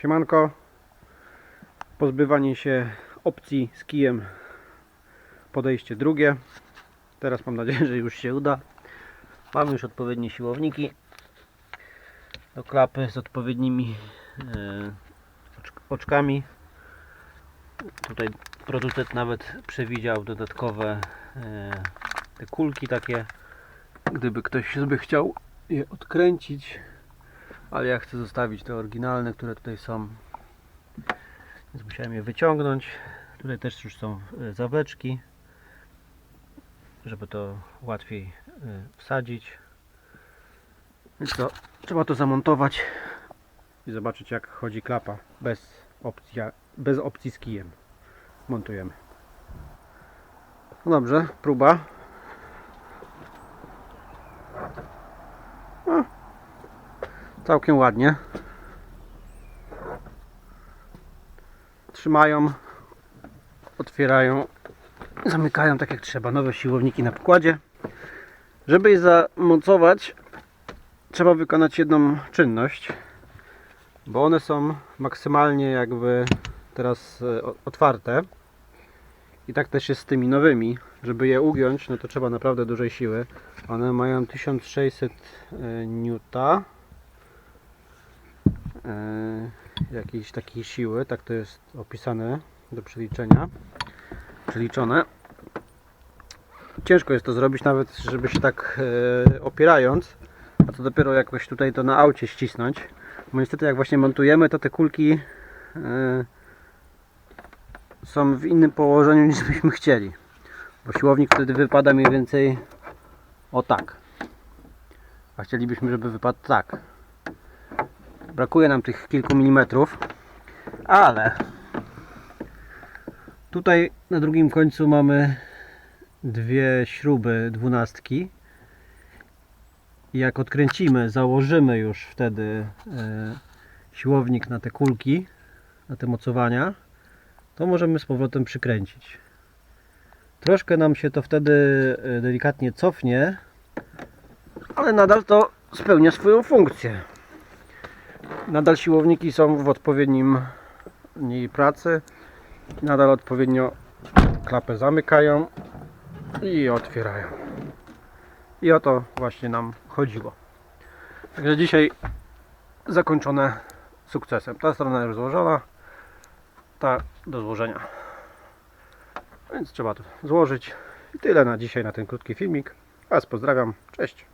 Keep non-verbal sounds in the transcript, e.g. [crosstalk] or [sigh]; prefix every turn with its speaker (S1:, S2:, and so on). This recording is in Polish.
S1: Siemanko. Pozbywanie się opcji z kijem. Podejście drugie. Teraz mam nadzieję, że już się uda. Mamy już odpowiednie siłowniki do klapy z odpowiednimi e, oczk- oczkami. Tutaj producent nawet przewidział dodatkowe e, te kulki takie, gdyby ktoś by chciał je odkręcić ale ja chcę zostawić te oryginalne, które tutaj są. Więc musiałem je wyciągnąć. Tutaj też już są e, zawleczki żeby to łatwiej e, wsadzić. Więc to trzeba to zamontować i zobaczyć jak chodzi klapa. Bez opcji, bez opcji z kijem. Montujemy. No dobrze, próba całkiem ładnie. Trzymają otwierają zamykają tak jak trzeba nowe siłowniki na pokładzie. Żeby je zamocować trzeba wykonać jedną czynność bo one są maksymalnie jakby teraz e, otwarte. I tak też jest z tymi nowymi. Żeby je ugiąć no to trzeba naprawdę dużej siły. One mają 1600 e, e, jakiejś takiej siły, tak to jest opisane do przeliczenia, przeliczone. Ciężko jest to zrobić nawet, żeby się tak e, opierając, a to dopiero jakoś tutaj to na aucie ścisnąć, bo niestety jak właśnie montujemy, to te kulki e, są w innym położeniu [laughs] niż byśmy chcieli, bo siłownik wtedy wypada mniej więcej o tak, a chcielibyśmy, żeby wypadł tak. Brakuje nam tych kilku milimetrów, ale tutaj na drugim końcu mamy dwie śruby dwunastki. Jak odkręcimy, założymy już wtedy e, siłownik na te kulki, na te mocowania, to możemy z powrotem przykręcić. Troszkę nam się to wtedy e, delikatnie cofnie, ale nadal to spełnia swoją funkcję. Nadal siłowniki są w odpowiednim niej pracy. Nadal odpowiednio klapę zamykają i otwierają. I o to właśnie nam chodziło. Także dzisiaj zakończone sukcesem. Ta strona już złożona, ta do złożenia. Więc trzeba to złożyć. I tyle na dzisiaj na ten krótki filmik. Was pozdrawiam. Cześć.